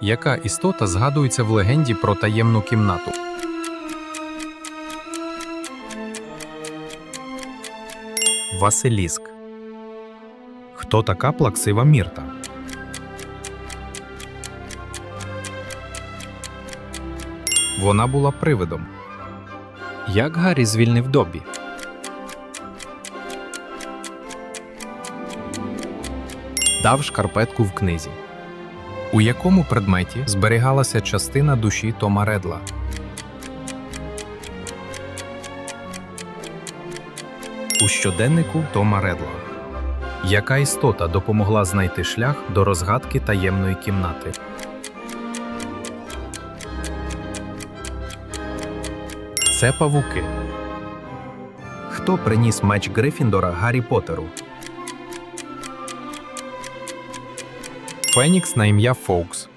Яка істота згадується в легенді про таємну кімнату? Василіск. Хто така плаксива Мірта? Вона була привидом. Як Гаррі звільнив Добі? Дав шкарпетку в книзі. У якому предметі зберігалася частина душі Тома Редла? У щоденнику Тома Редла. Яка істота допомогла знайти шлях до розгадки таємної кімнати? Це павуки. Хто приніс меч Грифіндора Гаррі Поттеру? Фенікс на ім'я Фоукс.